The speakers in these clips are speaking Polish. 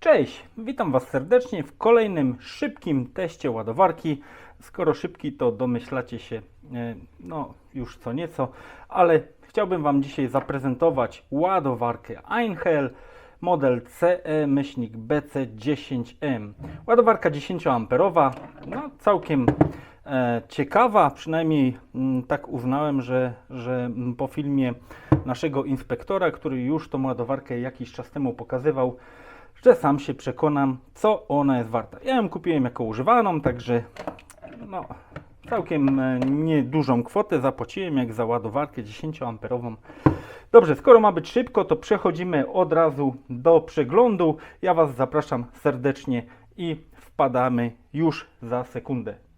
Cześć, witam Was serdecznie w kolejnym szybkim teście ładowarki. Skoro szybki, to domyślacie się, e, no już co nieco, ale chciałbym Wam dzisiaj zaprezentować ładowarkę Einhell model CE-BC10M. Ładowarka 10A, no całkiem e, ciekawa, przynajmniej mm, tak uznałem, że, że po filmie naszego inspektora, który już tą ładowarkę jakiś czas temu pokazywał, że sam się przekonam, co ona jest warta. Ja ją kupiłem jako używaną, także no, całkiem e, niedużą kwotę zapłaciłem jak za ładowarkę 10 amperową. Dobrze, skoro ma być szybko, to przechodzimy od razu do przeglądu. Ja Was zapraszam serdecznie i wpadamy już za sekundę.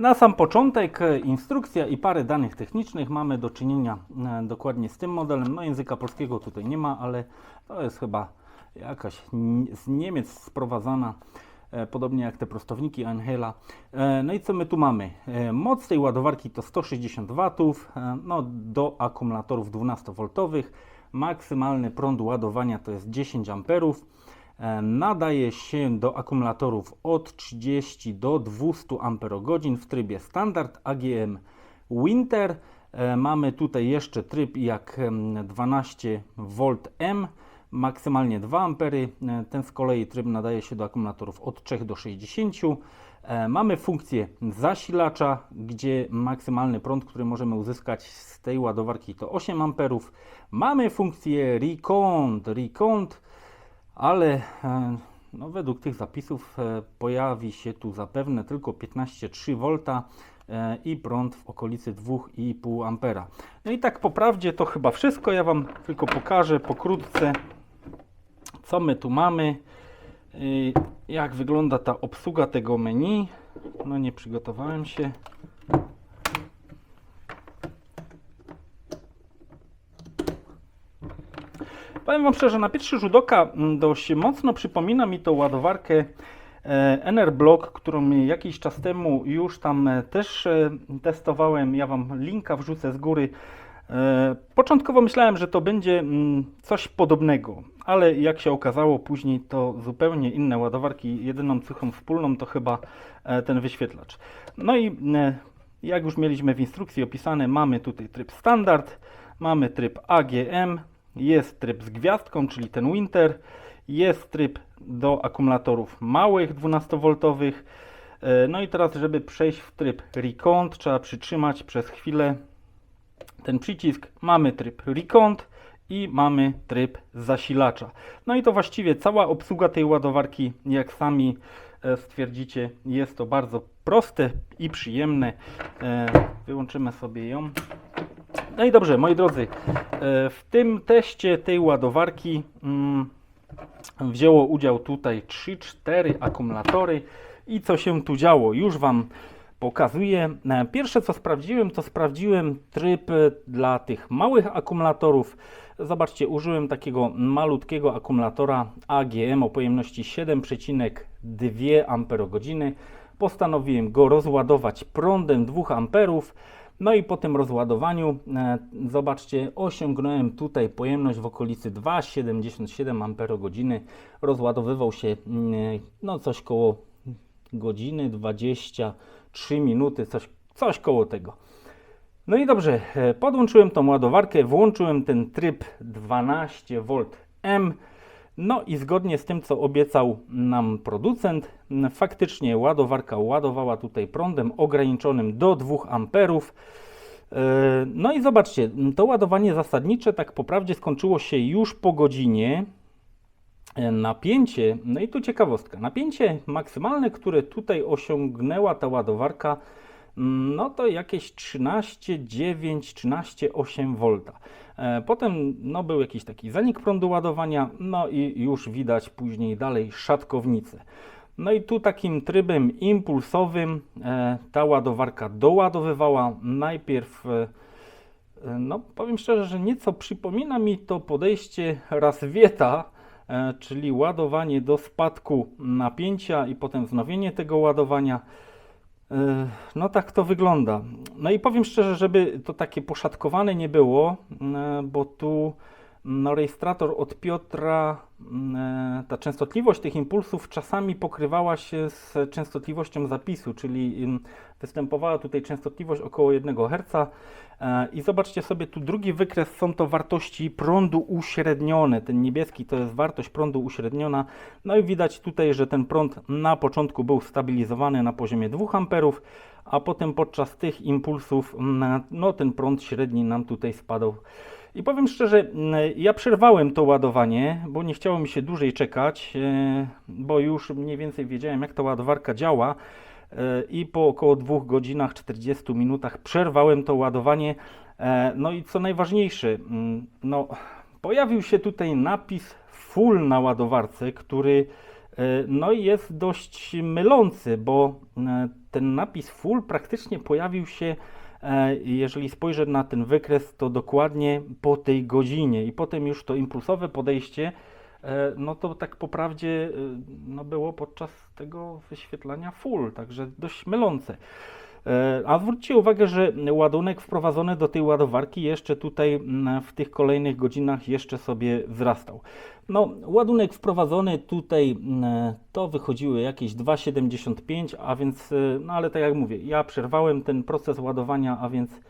Na sam początek e, instrukcja i parę danych technicznych. Mamy do czynienia e, dokładnie z tym modelem. No języka polskiego tutaj nie ma, ale to jest chyba jakaś z Niemiec sprowadzana, e, podobnie jak te prostowniki. E, No i co my tu mamy? Moc tej ładowarki to 160 W, no do akumulatorów 12V. Maksymalny prąd ładowania to jest 10 amperów. E, Nadaje się do akumulatorów od 30 do 200 Ah w trybie standard AGM Winter. E, Mamy tutaj jeszcze tryb jak em, 12V maksymalnie 2 A. E, Ten z kolei tryb nadaje się do akumulatorów od 3 do 60. E, Mamy funkcję zasilacza, gdzie maksymalny prąd, który możemy uzyskać z tej ładowarki to 8 A. Mamy funkcję Recount. Recount ale e, no, według tych zapisów e, pojawi się tu zapewne tylko 15,3 V e, i prąd w okolicy 2,5 ampera. No i tak po prawdzie to chyba wszystko. Ja Wam tylko pokażę pokrótce, co my tu mamy, jak wygląda ta obsługa tego menu. No nie przygotowałem się. Powiem Wam szczerze, na pierwszy rzut oka mm, dość mocno przypomina mi to ładowarkę Enerblock, którą jakiś czas temu już tam e, też e, testowałem. Ja Wam linka wrzucę z góry. E, Początkowo myślałem, że to będzie mm, coś podobnego, ale jak się okazało później to zupełnie inne ładowarki. Jedyną cechą wspólną to chyba ten wyświetlacz. No i jak już mieliśmy w instrukcji opisane, mamy tutaj tryb standard, mamy tryb AGM, jest tryb z gwiazdką, czyli ten Winter, jest tryb do akumulatorów małych 12V. E, No i teraz, żeby przejść w tryb Recount, trzeba przytrzymać przez chwilę ten przycisk. Mamy tryb Recount i mamy tryb zasilacza. No i to właściwie cała obsługa tej ładowarki, jak sami e, stwierdzicie, jest to bardzo proste i przyjemne. E, Wyłączymy sobie ją. No i dobrze, moi drodzy, e, w tym teście tej ładowarki mm, wzięło udział tutaj 3-4 akumulatory i co się tu działo, już Wam pokazuję. E, Pierwsze co sprawdziłem, to sprawdziłem tryb e, dla tych małych akumulatorów. Zobaczcie, użyłem takiego malutkiego akumulatora AGM o pojemności 7,2 Ah. Postanowiłem go rozładować prądem 2 amperów. No i po tym rozładowaniu, e, zobaczcie, osiągnąłem tutaj pojemność w okolicy 2,77 Ah. Rozładowywał się mm, no coś koło godziny 23 minuty, coś, coś koło tego. No i dobrze, e, podłączyłem tą ładowarkę, włączyłem ten tryb 12V M. No i zgodnie z tym, co obiecał nam producent, faktycznie ładowarka ładowała tutaj prądem ograniczonym do 2 amperów. E, No i zobaczcie, to ładowanie zasadnicze tak po prawdzie skończyło się już po godzinie. E, Napięcie, no i tu ciekawostka, napięcie maksymalne, które tutaj osiągnęła ta ładowarka, no to jakieś 13,9, 13,8 V. E, Potem no, był jakiś taki zanik prądu ładowania, no i już widać później dalej szatkownicę. No i tu takim trybem impulsowym e, ta ładowarka doładowywała najpierw e, no, powiem szczerze, że nieco przypomina mi to podejście Raswieta, e, czyli ładowanie do spadku napięcia i potem wznowienie tego ładowania. E, No tak to wygląda. No i powiem szczerze, żeby to takie poszatkowane nie było, e, bo tu no, rejestrator od Piotra, mm, e, ta częstotliwość tych impulsów czasami pokrywała się z częstotliwością zapisu, czyli ym, występowała tutaj częstotliwość około 1 Hz. E, I zobaczcie sobie, tu drugi wykres są to wartości prądu uśrednione. Ten niebieski to jest wartość prądu uśredniona. No i widać tutaj, że ten prąd na początku był stabilizowany na poziomie 2 A, a potem podczas tych impulsów mm, no, ten prąd średni nam tutaj spadał. I powiem szczerze, mm, ja przerwałem to ładowanie, bo nie chciało mi się dłużej czekać, e, bo już mniej więcej wiedziałem, jak ta ładowarka działa. E, I po około 2 godzinach 40 minutach przerwałem to ładowanie. E, No i co najważniejsze, mm, no, pojawił się tutaj napis full na ładowarce, który no jest dość mylący, bo ten napis full praktycznie pojawił się, jeżeli spojrzę na ten wykres, to dokładnie po tej godzinie i potem już to impulsowe podejście, e, no to tak po prawdzie e, no było podczas tego wyświetlania full, także dość mylące. E, A zwróćcie uwagę, że ładunek wprowadzony do tej ładowarki jeszcze tutaj mm, w tych kolejnych godzinach jeszcze sobie wzrastał. No, ładunek wprowadzony tutaj mm, to wychodziły jakieś 2,75, a więc, e, no ale tak jak mówię, ja przerwałem ten proces ładowania, a więc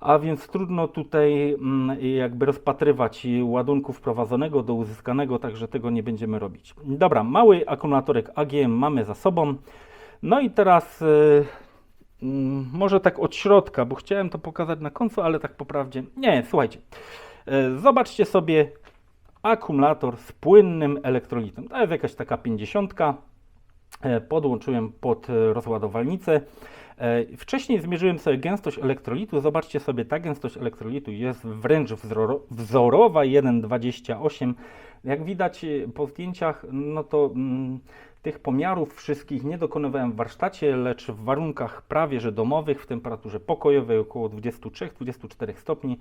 a więc trudno tutaj mm, jakby rozpatrywać ładunku wprowadzonego do uzyskanego, także tego nie będziemy robić. Dobra, mały akumulatorek AGM mamy za sobą. No i teraz mm, może tak od środka, bo chciałem to pokazać na końcu, ale tak po prawdzie. Nie, słuchajcie. Y, Zobaczcie sobie akumulator z płynnym elektrolitem. To jest jakaś taka 50. E, Podłączyłem pod e, rozładowalnicę. E, Wcześniej zmierzyłem sobie gęstość elektrolitu. Zobaczcie sobie, ta gęstość elektrolitu jest wręcz wzoro, wzorowa 1,28. Jak widać e, po zdjęciach, no to mm, tych pomiarów wszystkich nie dokonywałem w warsztacie, lecz w warunkach prawie że domowych, w temperaturze pokojowej około 23-24 stopni.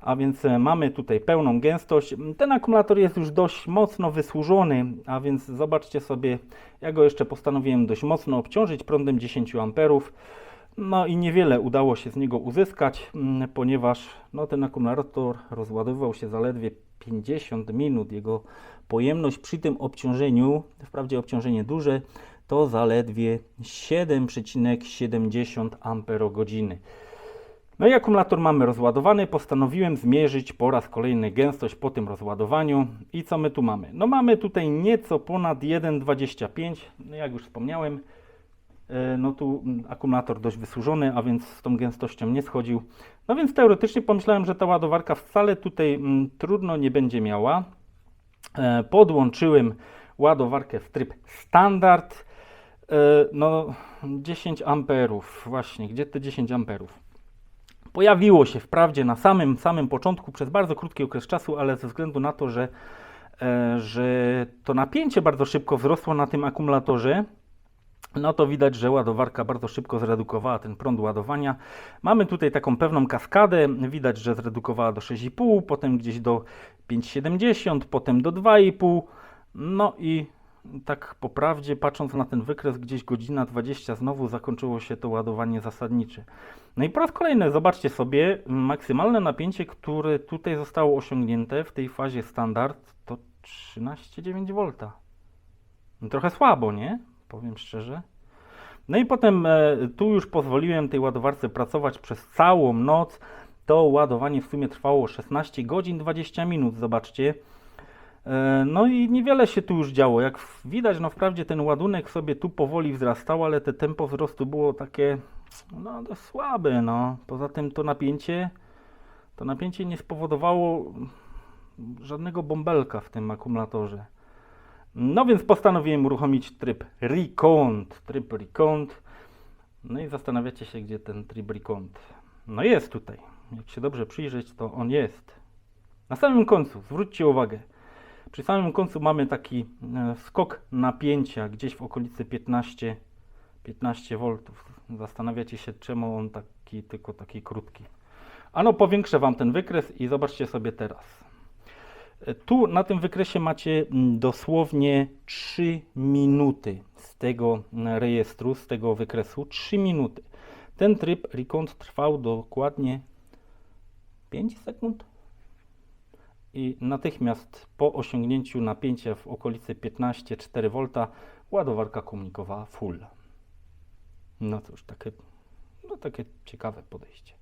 A więc e, mamy tutaj pełną gęstość. Ten akumulator jest już dość mocno wysłużony, a więc zobaczcie sobie, ja go jeszcze postanowiłem dość mocno obciążyć prądem 10 A. No i niewiele udało się z niego uzyskać, mm, ponieważ no, ten akumulator rozładowywał się zaledwie 50 minut. Jego pojemność przy tym obciążeniu, wprawdzie obciążenie duże, to zaledwie 7,70 Ah. No i akumulator mamy rozładowany. Postanowiłem zmierzyć po raz kolejny gęstość po tym rozładowaniu. I co my tu mamy? No mamy tutaj nieco ponad 1,25. No jak już wspomniałem, e, no tu akumulator dość wysłużony, a więc z tą gęstością nie schodził. No więc teoretycznie pomyślałem, że ta ładowarka wcale tutaj mm, trudno nie będzie miała. E, Podłączyłem ładowarkę w tryb standard. E, No 10 amperów, właśnie, gdzie te 10 amperów? Pojawiło się wprawdzie na samym, samym początku przez bardzo krótki okres czasu, ale ze względu na to, że, e, że to napięcie bardzo szybko wzrosło na tym akumulatorze, no to widać, że ładowarka bardzo szybko zredukowała ten prąd ładowania. Mamy tutaj taką pewną kaskadę, widać, że zredukowała do 6,5, potem gdzieś do 5,70, potem do 2,5, no i tak po prawdzie, patrząc na ten wykres, gdzieś godzina 20 znowu zakończyło się to ładowanie zasadnicze. No i po raz kolejny zobaczcie sobie maksymalne napięcie, które tutaj zostało osiągnięte w tej fazie standard to 13,9 V. No trochę słabo, nie? Powiem szczerze. No i potem e, tu już pozwoliłem tej ładowarce pracować przez całą noc. To ładowanie w sumie trwało 16 godzin 20 minut, zobaczcie. E, No i niewiele się tu już działo. Jak widać, no wprawdzie ten ładunek sobie tu powoli wzrastał, ale te tempo wzrostu było takie no słabe, no. Poza tym to napięcie to napięcie nie spowodowało żadnego bąbelka w tym akumulatorze. No więc postanowiłem uruchomić tryb Recount. Tryb Recount. No i zastanawiacie się, gdzie ten tryb Recount. No jest tutaj. Jak się dobrze przyjrzeć, to on jest. Na samym końcu, zwróćcie uwagę. Przy samym końcu mamy taki e, skok napięcia gdzieś w okolicy 15, 15 V. Zastanawiacie się, czemu on taki, tylko taki krótki. Ano, powiększę Wam ten wykres i zobaczcie sobie teraz. Tu na tym wykresie macie mm, dosłownie 3 minuty z tego mm, rejestru, z tego wykresu. 3 minuty. Ten tryb recount trwał dokładnie 5 sekund. i natychmiast po osiągnięciu napięcia w okolicy 15,4 V ładowarka komunikowała full. No cóż, takie, no takie ciekawe podejście.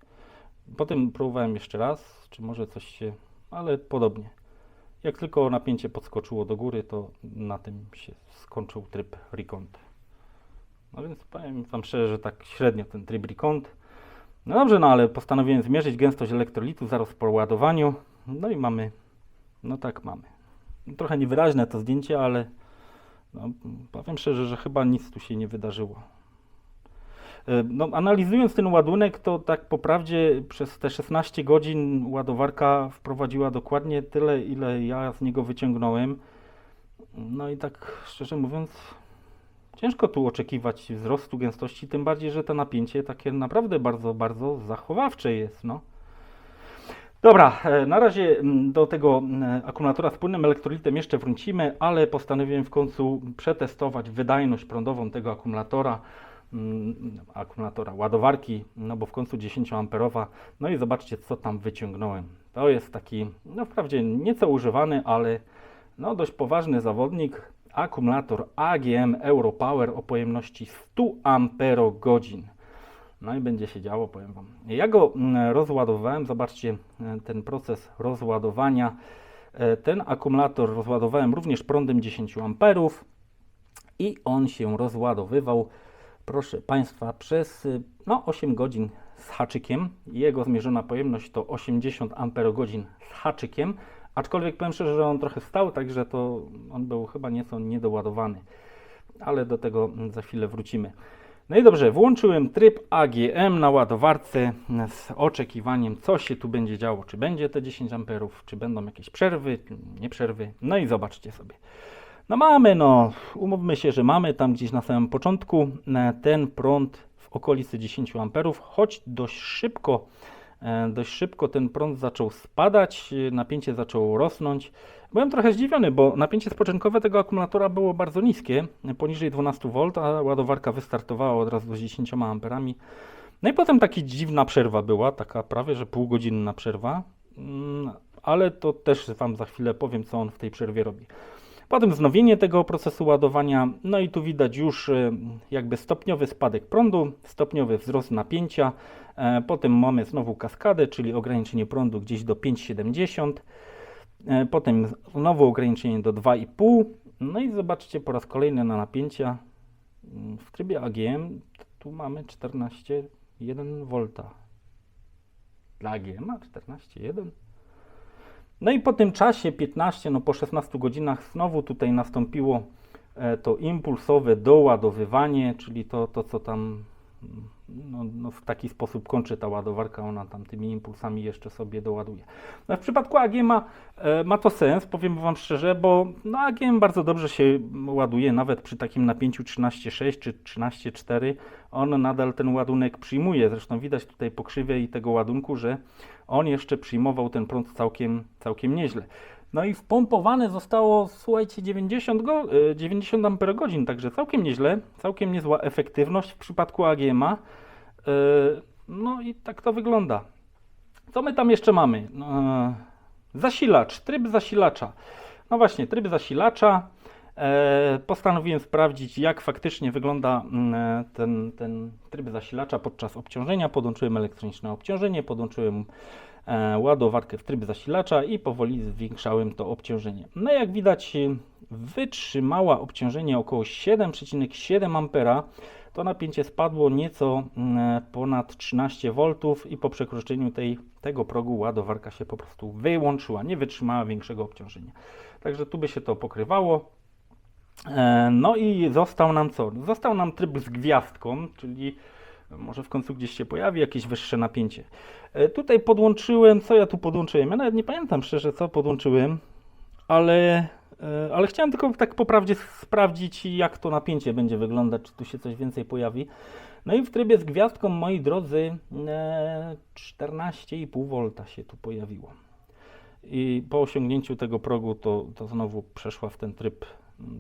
Potem próbowałem jeszcze raz, czy może coś się, ale podobnie. Jak tylko napięcie podskoczyło do góry, to na tym się skończył tryb Recont. No więc powiem Wam szczerze, że tak średnio ten tryb Recont. No dobrze, no ale postanowiłem zmierzyć gęstość elektrolitu zaraz po ładowaniu. No i mamy, no tak mamy. Trochę niewyraźne to zdjęcie, ale no, powiem szczerze, że chyba nic tu się nie wydarzyło. No, analizując ten ładunek, to tak po prawdzie przez te 16 godzin ładowarka wprowadziła dokładnie tyle, ile ja z niego wyciągnąłem. No i tak szczerze mówiąc, ciężko tu oczekiwać wzrostu gęstości, tym bardziej, że to napięcie takie naprawdę bardzo, bardzo zachowawcze jest. No. Dobra, e, na razie do tego akumulatora z płynnym elektrolitem jeszcze wrócimy, ale postanowiłem w końcu przetestować wydajność prądową tego akumulatora, akumulatora ładowarki, no bo w końcu 10 amperowa. No i zobaczcie, co tam wyciągnąłem. To jest taki, no wprawdzie nieco używany, ale no dość poważny zawodnik, akumulator AGM Europower o pojemności 100 amperogodzin. No i będzie się działo, powiem Wam. Ja go mm, rozładowałem, zobaczcie e, ten proces rozładowania. E, Ten akumulator rozładowałem również prądem 10 amperów i on się rozładowywał, proszę Państwa, przez y, no, 8 godzin z haczykiem. Jego zmierzona pojemność to 80 amperogodzin z haczykiem, aczkolwiek powiem szczerze, że on trochę stał, także to on był chyba nieco niedoładowany, ale do tego za chwilę wrócimy. No i dobrze, włączyłem tryb AGM na ładowarce z oczekiwaniem, co się tu będzie działo. Czy będzie te 10 amperów, czy będą jakieś przerwy, nie przerwy. No i zobaczcie sobie. No mamy, no, umówmy się, że mamy tam gdzieś na samym początku e, ten prąd w okolicy 10 amperów, choć dość szybko, e, dość szybko ten prąd zaczął spadać, e, napięcie zaczęło rosnąć. Byłem trochę zdziwiony, bo napięcie spoczynkowe tego akumulatora było bardzo niskie, poniżej 12 V, a ładowarka wystartowała od razu z 10 amperami. No i potem taka dziwna przerwa była, taka prawie że półgodzinna przerwa, Mm, ale to też Wam za chwilę powiem, co on w tej przerwie robi. Potem wznowienie tego procesu ładowania, no i tu widać już e, jakby stopniowy spadek prądu, stopniowy wzrost napięcia, e, potem mamy znowu kaskadę, czyli ograniczenie prądu gdzieś do 5,70, e, potem znowu ograniczenie do 2,5, no i zobaczcie po raz kolejny na napięcia. Mm, w trybie AGM, tu mamy 14,1 V. Dla AGM 14,1 no i po tym czasie 15, no po 16 godzinach znowu tutaj nastąpiło e, to impulsowe doładowywanie, czyli to, to co tam no, no w taki sposób kończy ta ładowarka, ona tam tymi impulsami jeszcze sobie doładuje. No w przypadku AGM ma, e, ma to sens, powiem Wam szczerze, bo no AGM bardzo dobrze się ładuje, nawet przy takim napięciu 13,6 czy 13,4 on nadal ten ładunek przyjmuje. Zresztą widać tutaj po krzywej tego ładunku, że on jeszcze przyjmował ten prąd całkiem, całkiem nieźle. No i wpompowane zostało, słuchajcie, 90, go, e, 90 amperogodzin, także całkiem nieźle, całkiem niezła efektywność w przypadku AGM-a. E, No i tak to wygląda. Co my tam jeszcze mamy? E, Zasilacz, tryb zasilacza. No właśnie, tryb zasilacza. E, Postanowiłem sprawdzić, jak faktycznie wygląda mm, e, ten, ten tryb zasilacza podczas obciążenia. Podłączyłem elektroniczne obciążenie, podłączyłem e, ładowarkę w tryb zasilacza i powoli zwiększałem to obciążenie. No jak widać, wytrzymała obciążenie około 7,7 ampera. To napięcie spadło nieco mm, ponad 13 V i po przekroczeniu tej, tego progu ładowarka się po prostu wyłączyła, nie wytrzymała większego obciążenia. Także tu by się to pokrywało. E, No i został nam co? Został nam tryb z gwiazdką, czyli może w końcu gdzieś się pojawi jakieś wyższe napięcie. E, Tutaj podłączyłem, co ja tu podłączyłem? Ja nawet nie pamiętam szczerze, co podłączyłem, ale, e, ale chciałem tylko tak po prawdzie sprawdzić, jak to napięcie będzie wyglądać, czy tu się coś więcej pojawi. No i w trybie z gwiazdką, moi drodzy, e, 14,5 V się tu pojawiło. I po osiągnięciu tego progu to, to znowu przeszła w ten tryb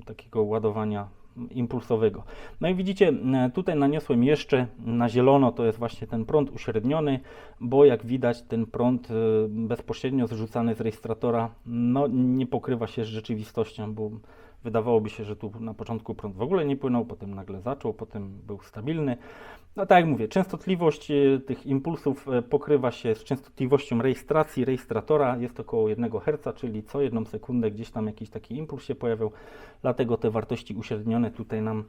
takiego ładowania impulsowego. No i widzicie, e, tutaj naniosłem jeszcze na zielono, to jest właśnie ten prąd uśredniony, bo jak widać ten prąd e, bezpośrednio zrzucany z rejestratora no, nie pokrywa się z rzeczywistością, bo wydawałoby się, że tu na początku prąd w ogóle nie płynął, potem nagle zaczął, potem był stabilny. No tak jak mówię, częstotliwość e, tych impulsów e, pokrywa się z częstotliwością rejestracji rejestratora, jest około 1 Hz, czyli co jedną sekundę gdzieś tam jakiś taki impuls się pojawiał, dlatego te wartości uśrednione tutaj nam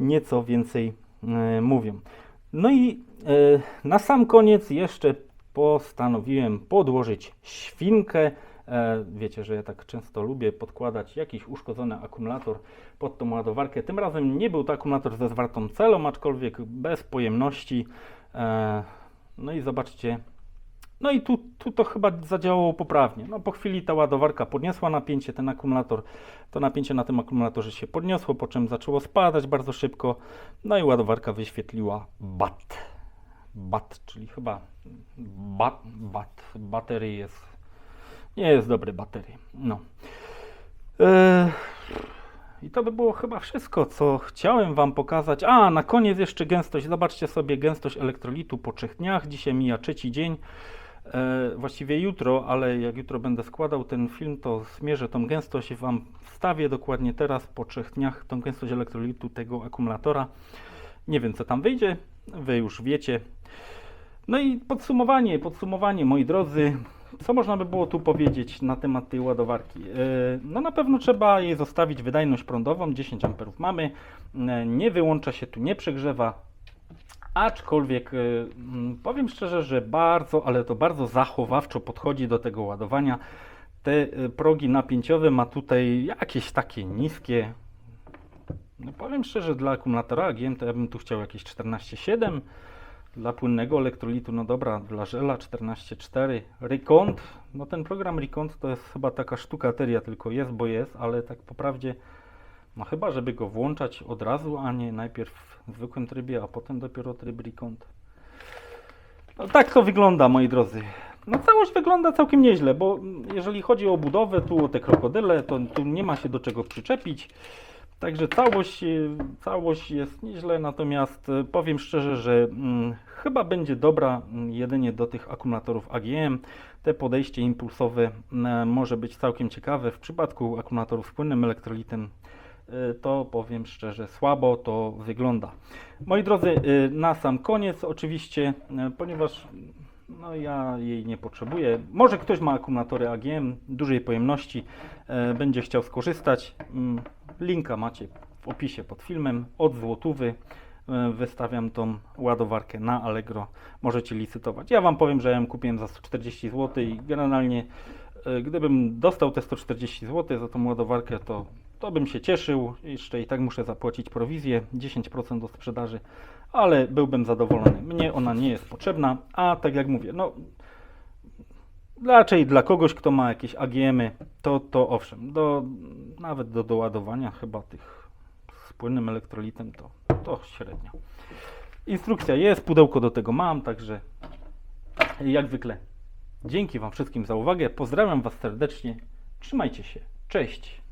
nieco więcej e, mówią. No i e, na sam koniec jeszcze postanowiłem podłożyć świnkę. E, Wiecie, że ja tak często lubię podkładać jakiś uszkodzony akumulator pod tą ładowarkę. Tym razem nie był to akumulator ze zwartą celą, aczkolwiek bez pojemności. E, No i zobaczcie, no i tu, tu to chyba zadziałało poprawnie. No po chwili ta ładowarka podniosła napięcie, ten akumulator, to napięcie na tym akumulatorze się podniosło, po czym zaczęło spadać bardzo szybko. No i ładowarka wyświetliła BAT. BAT, czyli chyba BAT, BAT baterii jest, nie jest dobry baterii. No. Eee, I to by było chyba wszystko, co chciałem Wam pokazać. A, na koniec jeszcze gęstość. Zobaczcie sobie gęstość elektrolitu po trzech dniach. Dzisiaj mija trzeci dzień. E, właściwie jutro, ale jak jutro będę składał ten film, to zmierzę tą gęstość Wam wstawię dokładnie teraz po trzech dniach tą gęstość elektrolitu tego akumulatora. Nie wiem co tam wyjdzie, Wy już wiecie. No i podsumowanie, podsumowanie moi drodzy. Co można by było tu powiedzieć na temat tej ładowarki? E, No na pewno trzeba jej zostawić wydajność prądową, 10 A mamy. E, Nie wyłącza się tu, nie przegrzewa. Aczkolwiek mm, powiem szczerze, że bardzo, ale to bardzo zachowawczo podchodzi do tego ładowania. Te progi napięciowe ma tutaj jakieś takie niskie. No powiem szczerze, dla akumulatora AGM to ja bym tu chciał jakieś 14,7. Dla płynnego elektrolitu, no dobra, dla żela 14,4. Recont, no ten program Recont to jest chyba taka sztukateria, tylko jest, bo jest, ale tak po prawdzie no chyba, żeby go włączać od razu, a nie najpierw w zwykłym trybie, a potem dopiero tryb recount. No tak to wygląda, moi drodzy. No całość wygląda całkiem nieźle, bo jeżeli chodzi o budowę, tu o te krokodyle, to tu nie ma się do czego przyczepić. Także całość, y, całość jest nieźle, natomiast y, powiem szczerze, że mm, chyba będzie dobra mm, jedynie do tych akumulatorów AGM. Te podejście impulsowe mm, może być całkiem ciekawe. W przypadku akumulatorów z płynnym elektrolitem y, to powiem szczerze, słabo to wygląda. Moi drodzy, na sam koniec oczywiście, ponieważ no ja jej nie potrzebuję. Może ktoś ma akumulatory AGM dużej pojemności, e, będzie chciał skorzystać. Mm, Linka macie w opisie pod filmem od złotówy. e, Wystawiam tą ładowarkę na Allegro. Możecie licytować. Ja Wam powiem, że ja ją kupiłem za 140 zł i generalnie e, gdybym dostał te 140 zł za tą ładowarkę, to, to bym się cieszył. Jeszcze i tak muszę zapłacić prowizję 10% do sprzedaży, ale byłbym zadowolony. Mnie ona nie jest potrzebna, a tak jak mówię, no raczej dla kogoś, kto ma jakieś AGM-y, to, to owszem, do, nawet do doładowania chyba tych z płynnym elektrolitem to, to średnio. Instrukcja jest, pudełko do tego mam, także jak zwykle dzięki Wam wszystkim za uwagę. Pozdrawiam Was serdecznie. Trzymajcie się. Cześć.